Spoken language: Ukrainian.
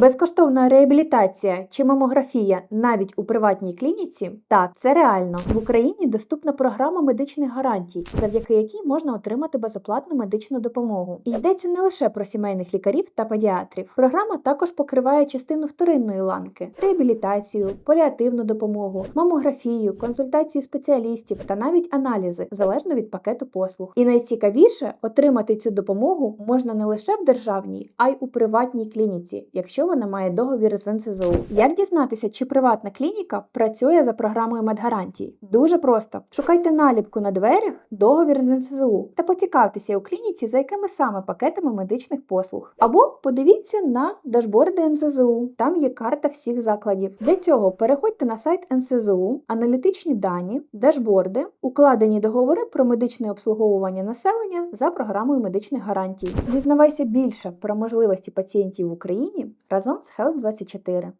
Безкоштовна реабілітація чи мамографія навіть у приватній клініці? Так, це реально. В Україні доступна програма медичних гарантій, завдяки якій можна отримати безоплатну медичну допомогу. І йдеться не лише про сімейних лікарів та педіатрів. Програма також покриває частину вторинної ланки: реабілітацію, паліативну допомогу, мамографію, консультації спеціалістів та навіть аналізи залежно від пакету послуг. І найцікавіше отримати цю допомогу можна не лише в державній, а й у приватній клініці, якщо вона має договір з НСЗУ. Як дізнатися, чи приватна клініка працює за програмою медгарантій? Дуже просто: шукайте наліпку на дверях, договір з НСЗУ та поцікавтеся у клініці, за якими саме пакетами медичних послуг. Або подивіться на дашборди НСЗУ, там є карта всіх закладів. Для цього переходьте на сайт НСЗУ, аналітичні дані, дашборди, укладені договори про медичне обслуговування населення за програмою медичних гарантій. Дізнавайся більше про можливості пацієнтів в Україні разом з Health 24